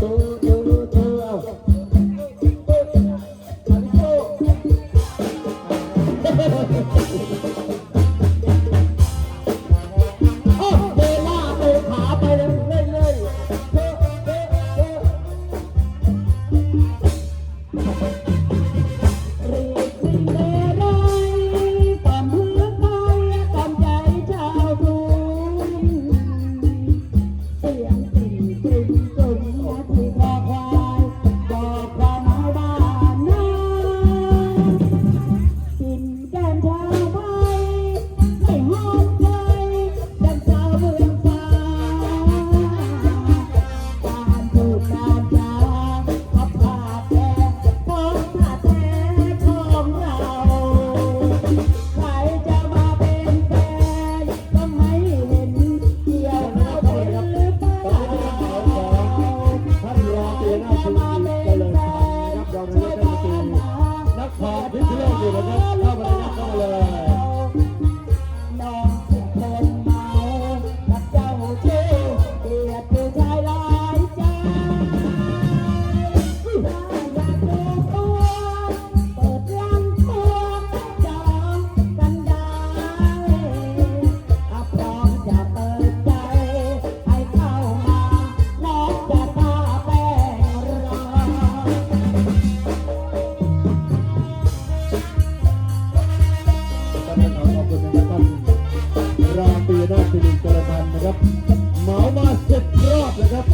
ตู้ตู้ตู้เตู้ พอพิษโลกอยู่นะครับเข้ามาเลย สิริจริญนะครับเหมามาสิดรอบนะครับ